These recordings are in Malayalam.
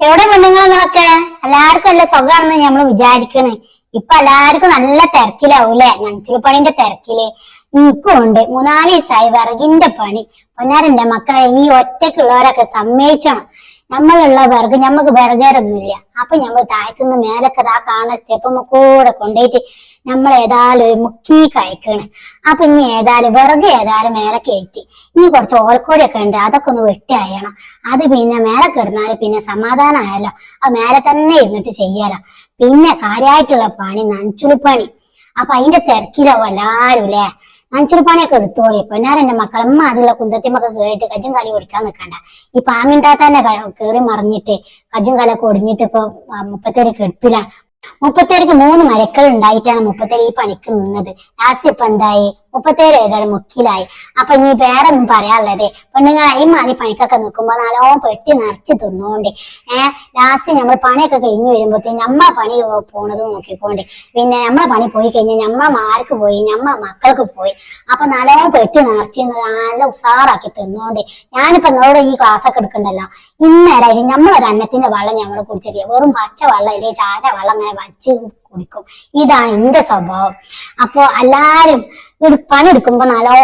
എവിടെ പെണ്ണുങ്ങളൊക്കെ എല്ലാവർക്കും നല്ല സുഖമാണെന്ന് നമ്മൾ വിചാരിക്കണ്. ഇപ്പൊ എല്ലാവർക്കും നല്ല തിരക്കിലാവൂലേ നഞ്ചുൽ പണിന്റെ തിരക്കിൽ. എനിക്കും ഉണ്ട്. മൂന്നാൽ ദിവസമായി വിറകിന്റെ പണി. പൊന്നാരന്റെ മക്കളെ ഈ ഒറ്റക്കുള്ളവരൊക്കെ സമ്മതിച്ചണം. നമ്മളുള്ള വിറക് നമുക്ക് വിറകേറൊന്നുമില്ല. അപ്പൊ നമ്മൾ താഴത്തുനിന്ന് മേലൊക്കെ ആ കാണുന്ന സ്റ്റെപ്പ് കൂടെ കൊണ്ടുപോയിട്ട് നമ്മൾ ഏതായാലും ഒരു മുക്കി കഴിക്കണ് അപ്പൊ ഇനി ഏതായാലും വിറക് ഏതായാലും മേലെ കയറ്റി. ഇനി കുറച്ച് ഓലക്കോടിയൊക്കെ ഉണ്ട് അതൊക്കെ ഒന്ന് വെട്ടി അയണം. അത് പിന്നെ മേലെ കിടന്നാൽ പിന്നെ സമാധാനമായല്ലോ ആ മേലെ തന്നെ ഇരുന്നിട്ട് ചെയ്യാലോ. പിന്നെ കാര്യമായിട്ടുള്ള പണി നനച്ചുളിപ്പണി അപ്പൊ അതിന്റെ തിരക്കിലാവും എല്ലാരും അല്ലേ നനച്ചുളിപ്പണിയൊക്കെ എടുത്തോളി. ഇപ്പൊ ഞാൻ എന്റെ മക്കളമ്മ അതിലുള്ള കുന്തത്തിമൊക്കെ കയറിയിട്ട് കജ്ജും കാലി ഓടിക്കാൻ നിൽക്കണ്ട ഈ പാമ്പിൻ തന്നെ കേറി മറിഞ്ഞിട്ട് കജ്ജും കാലൊക്കെ ഒടിഞ്ഞിട്ട് ഇപ്പൊ മുപ്പത്തേര് കെടുപ്പിലാണ് മുപ്പത്തേർക്ക് മൂന്ന് മരക്കൾ ഉണ്ടായിട്ടാണ് മുപ്പത്തേര് ഈ പണിക്ക് നിന്നത്. ലാസ്റ്റ് ഇപ്പൊ എന്തായി? മുപ്പത്തേര് ഏതായാലും മുക്കിലായി. അപ്പൊ ഇനി വേറെ ഒന്നും പറയാനുള്ളതേ. പെണ്ണുങ്ങൾ ഈ മാതിരി പണിക്കൊക്കെ നിൽക്കുമ്പോ നല്ലോണം പെട്ടി നിറച്ച് തിന്നുകൊണ്ട് ഏഹ് ലാസ്റ്റ് നമ്മൾ പണിയൊക്കെ കഴിഞ്ഞ് വരുമ്പോഴത്തേക്ക് നമ്മളെ പണി പോണത് നോക്കിക്കൊണ്ട്. പിന്നെ നമ്മളെ പണി പോയി കഴിഞ്ഞാൽ നമ്മളെ മാർക്ക് പോയി നമ്മളെ മക്കൾക്ക് പോയി. അപ്പൊ നല്ലോണം പെട്ടി നിറച്ച് നല്ല ഉഷാറാക്കി തിന്നുകൊണ്ട് ഞാനിപ്പോ നിങ്ങളോട് ഈ ക്ലാസ് ഒക്കെ എടുക്കണ്ടല്ലോ. ഇന്നേരം നമ്മളൊരു അന്നത്തിന്റെ വെള്ളം ഞങ്ങൾ കുടിച്ചത് വെറും പച്ച വെള്ളം ഇല്ലേ ചാര വെള്ളം അങ്ങനെ വച്ച് കുടിക്കും. ഇതാണ് എന്റെ സ്വഭാവം. അപ്പൊ എല്ലാരും ഒരു പണി എടുക്കുമ്പോ നല്ലോ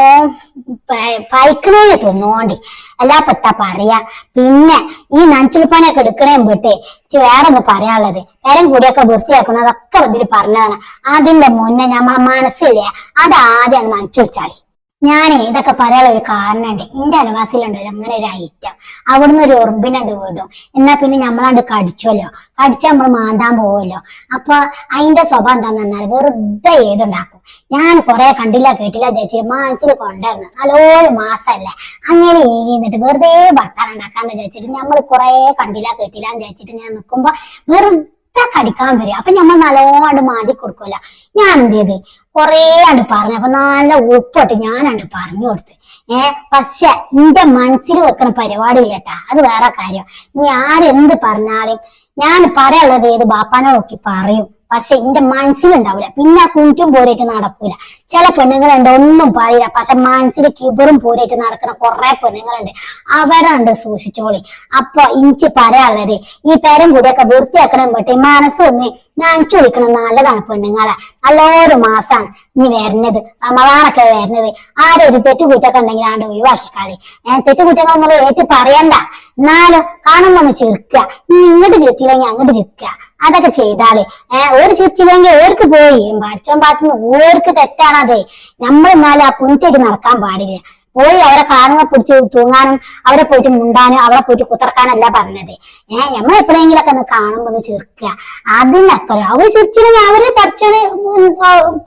പൈക്കണേന് തിന്നോണ്ടി. എല്ലാ പെട്ടാ പറയാ? പിന്നെ ഈ നനച്ചുൽ പണിയൊക്കെ എടുക്കണേ ഇച്ചി വേറെ ഒന്ന് പറയാനുള്ളത്. പേരം കൂടിയൊക്കെ വൃത്തിയാക്കണം അതൊക്കെ ഇതിൽ പറഞ്ഞതാണ്. അതിന്റെ മുന്നേ നമ്മളെ മനസ്സില്ലേ? അത് ആദ്യമാണ് നനച്ചുളിച്ചാളി ഞാനേ ഇതൊക്കെ പറയാനുള്ള ഒരു കാരണമുണ്ട് എന്റെ അലവാസിലുണ്ട് അങ്ങനെ ഒരു ഐറ്റം അവിടുന്ന് ഒരു ഉറുമ്പിനുണ്ട് വീടും. എന്നാ പിന്നെ നമ്മളാണ്ട് കടിച്ചല്ലോ. കടിച്ച നമ്മൾ മാന്താൻ പോവല്ലോ. അപ്പൊ അതിന്റെ സ്വഭാവം എന്താന്ന് പറഞ്ഞാൽ വെറുതെ ഏതുണ്ടാക്കും. ഞാൻ കുറെ കണ്ടില്ല കേട്ടില്ല ചേച്ചി മനസ്സിൽ കൊണ്ടായിരുന്നു. നല്ലൊരു മാസല്ലേ. അങ്ങനെ ഇരുന്നിട്ട് വെറുതെ ഭർത്താൻ ഉണ്ടാക്കാന്ന് ചേച്ചിട്ട് നമ്മൾ കുറെ കണ്ടില്ല കേട്ടില്ല എന്ന് വിചാരിച്ചിട്ട് ഞാൻ നിൽക്കുമ്പോ വെറുതെ കടിക്കാൻ വരും. അപ്പൊ നമ്മൾ നല്ലോണ്ട് മാതി കൊടുക്കൂല ഞാൻ എന്ത് ചെയ്ത്? കൊറേ അണ്ട് പറഞ്ഞു. അപ്പൊ നല്ല ഉപ്പിട്ട് ഞാനണ്ട് പറഞ്ഞു കൊടുത്ത്. ഏ പക്ഷെ എന്റെ മനസ്സിൽ വെക്കണ പരിപാടി കേട്ടാ അത് വേറെ കാര്യം. നീ ആരെന്ത് പറഞ്ഞാലും ഞാൻ പറയാനുള്ളത് ഏത് ബാപ്പാനെ നോക്കി പറയും. പക്ഷെ എന്റെ മനസ്സിലുണ്ടാവില്ല പിന്നെ ആ കുഞ്ചും പോരായിട്ട് നടക്കൂല. ചില പെണ്ണുങ്ങളുണ്ട് ഒന്നും പറയില്ല പക്ഷെ മനസ്സിൽ കിബറും പോരായിട്ട് നടക്കുന്ന കുറെ പെണ്ണുങ്ങളുണ്ട്. അവരാണ് സൂക്ഷിച്ചോളി. അപ്പൊ ഇഞ്ചി പറയാനുള്ളത് ഈ പേരും കൂടിയൊക്കെ വൃത്തിയാക്കണം പറ്റി മനസ്സൊന്ന് നനച്ചു വിളിക്കണം നല്ലതാണ് പെണ്ണുങ്ങളെ. നല്ലൊരു മാസാണ് നീ വരുന്നത്. റമദാനൊക്കെ വരുന്നത്. ആരും ഒരു തെറ്റുകുറ്റൊക്കെ ഉണ്ടെങ്കിൽ ആണ്ട് ഒഴിവാക്കിക്കാളി. തെറ്റു തെറ്റുകുറ്റങ്ങൾ നമ്മൾ ഏറ്റു പറയണ്ട. എന്നാലും കാണുമ്പോൾ ചെറുക്കുക നീ ഇങ്ങോട്ട് ചെത്തില്ലെങ്കിൽ അങ്ങോട്ട് ചെറുക്കുക അതൊക്കെ ചെയ്താൽ ഏഹ് ഒരു ചിരിച്ചില്ലെങ്കിൽ ഓർക്ക് പോയി. പഠിച്ചോൻ പാത്തുന്ന ഓർക്ക് തെറ്റാണത് നമ്മൾ എന്നാലും ആ പുഞ്ചടി നടക്കാൻ പാടില്ല. പോയി അവരെ കാണുന്ന പിടിച്ച് തൂങ്ങാനും അവരെ പോയിട്ട് മുണ്ടാനും അവരെ പോയിട്ട് കുത്തർക്കാനല്ല പറഞ്ഞത്. ഏഹ് നമ്മൾ എപ്പോഴെങ്കിലൊക്കെ ഒന്ന് കാണുമ്പോൾ ഒന്ന് ചിരിക്കുക അതിനൊക്കെ അവർ ചിരിച്ചില്ലെങ്കിൽ അവർ പഠിച്ചോന്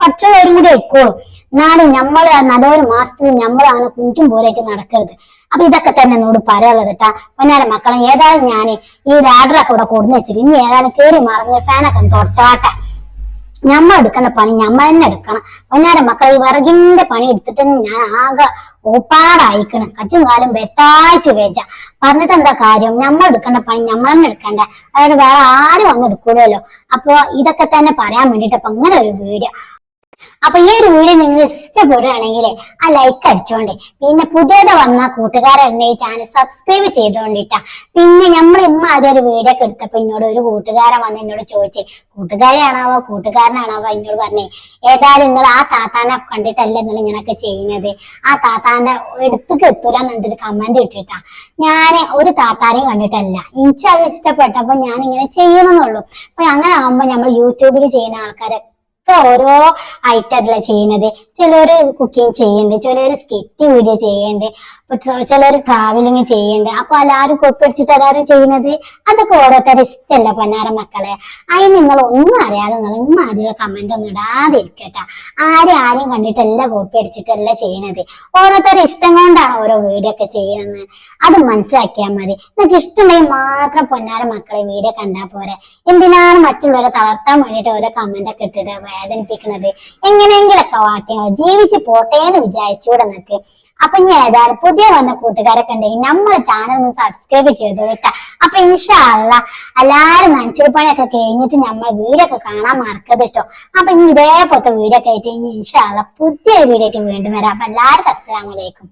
പഠിച്ചവരും കൂടി ആയിക്കോളും എന്നാലും ഞമ്മൾ നല്ലൊരു മാസത്തിൽ നമ്മളാണ് കുഞ്ചും പോരായിട്ട് നടക്കരുത്. അപ്പൊ ഇതൊക്കെ തന്നെ എന്നോട് പറയാനുള്ളത് കേട്ടാ പൊന്നാരം മക്കളെ ഏതായാലും ഞാൻ ഈ ലാഡറൊക്കെ ഇവിടെ കൊടുന്ന് വെച്ചിട്ട് ഇനി ഏതായാലും കയറി മറന്ന് ഫാനൊക്കെ തുടച്ചാട്ടെ ഞമ്മ എടുക്കേണ്ട പണി ഞമ്മ തന്നെ എടുക്കണം. പൊന്നാരം മക്കളെ ഈ വിറകിന്റെ പണി എടുത്തിട്ട് ഞാൻ ആകെ ഓപ്പാടായിക്കണം. കച്ചും കാലം വെത്തായിട്ട് വേച്ച പറഞ്ഞിട്ട് എന്താ കാര്യം? ഞമ്മ എടുക്കേണ്ട പണി ഞമ്മ തന്നെ എടുക്കണ്ട. അതായത് വേറെ ആരും വന്ന് എടുക്കൂലല്ലോ. അപ്പൊ ഇതൊക്കെ തന്നെ പറയാൻ വേണ്ടിട്ട് അപ്പൊ ഇങ്ങനെ ഒരു വീഡിയോ. അപ്പൊ ഈ ഒരു വീഡിയോ നിങ്ങൾ ഇഷ്ടപ്പെടുകയാണെങ്കിൽ ആ ലൈക്ക് അടിച്ചോണ്ട് പിന്നെ പുതിയത് വന്ന കൂട്ടുകാരുണ്ടെങ്കിൽ ചാനൽ സബ്സ്ക്രൈബ് ചെയ്തോണ്ടിട്ടാ. പിന്നെ നമ്മൾ ഇമ്മ ഒരു വീഡിയോ ഒക്കെ എടുത്തപ്പോ എന്നോട് ഒരു കൂട്ടുകാരൻ വന്ന് എന്നോട് ചോദിച്ചേ കൂട്ടുകാരിയാണാവോ? കൂട്ടുകാരനാണാവോ? എന്നോട് പറഞ്ഞേ ഏതായാലും നിങ്ങൾ ആ താത്താനെ കണ്ടിട്ടല്ലേ നിങ്ങൾ ഇങ്ങനെയൊക്കെ ചെയ്യുന്നത്? ആ താത്താന്റെ എടുത്തേക്ക് എത്തൂല എന്നൊരു കമന്റ് ഇട്ടിട്ടാ. ഞാൻ ഒരു താത്താനെയും കണ്ടിട്ടല്ല. എനിക്ക് അത് ഇഷ്ടപ്പെട്ടപ്പോ ഞാൻ ഇങ്ങനെ ചെയ്യണമെന്നുള്ളൂ അപ്പൊ അങ്ങനെ ആകുമ്പോ നമ്മൾ യൂട്യൂബിൽ ചെയ്യുന്ന ആൾക്കാരെ ഒക്കെ ഓരോ അല്ല ചെയ്യുന്നത്. ചിലര് കുക്കിംഗ് ചെയ്യുന്നുണ്ട് ചിലര് സ്കിറ്റ് വീഡിയോ ചെയ്യുന്നുണ്ട് ചിലര് ട്രാവലിംഗ് ചെയ്യുന്നുണ്ട് അപ്പൊ എല്ലാവരും കൊപ്പിടിച്ചിട്ട് എല്ലാവരും ചെയ്യുന്നത്? അതൊക്കെ ഓരോരുത്തരുടെ ഇഷ്ടമല്ല പൊന്നാര മക്കളെ? അതിന് നിങ്ങൾ ഒന്നും അറിയാതെ നിങ്ങൾ ഇമ്മാതിരി കമന്റ് ഒന്നും ഇടാതെ ഇരിക്കട്ടെ ആരും ആരും കണ്ടിട്ടല്ല കോപ്പി അടിച്ചിട്ടല്ല ചെയ്യണത്. ഓരോരുത്തരുടെ ഇഷ്ടം കൊണ്ടാണ് ഓരോ വീഡിയോ ഒക്കെ ചെയ്യുന്നത് അത് മനസ്സിലാക്കിയാൽ മതി. നിങ്ങൾക്ക് ഇഷ്ടമുണ്ടെങ്കിൽ മാത്രം പൊന്നാര മക്കളെ വീഡിയോ കണ്ടാൽ പോരെ. എന്തിനാണ് മറ്റുള്ളവരെ തളർത്താൻ വേണ്ടിയിട്ട് ഓരോ കമന്റ് ഒക്കെ ഇട്ടിട്ട് വേദനിപ്പിക്കുന്നത്? എങ്ങനെയെങ്കിലൊക്കെ വാക്യങ്ങൾ ജീവിച്ച് പോട്ടെ എന്ന് വിചാരിച്ചുകൂടെ നിൽക്ക് അപ്പൊ ഇനി ഏതായാലും പുതിയ വന്ന കൂട്ടുകാരൊക്കെ ഉണ്ടെങ്കിൽ നമ്മളെ ചാനൽ ഒന്ന് സബ്സ്ക്രൈബ് ചെയ്തു കേട്ടോ അപ്പൊ ഇൻഷാല്ല എല്ലാരും നനച്ചിരിപ്പണിയൊക്കെ കഴിഞ്ഞിട്ട് നമ്മൾ വീഡിയോ ഒക്കെ കാണാൻ മറക്കത് കേട്ടോ അപ്പൊ ഇനി ഇതേപോലത്തെ വീഡിയോ ഒക്കെ ആയിട്ട് ഇനി ഇൻഷാല്ല പുതിയൊരു വീഡിയോ ആയിട്ട് വീണ്ടും വരാം. അപ്പൊ എല്ലാവർക്കും അസ്സലാമലൈക്കും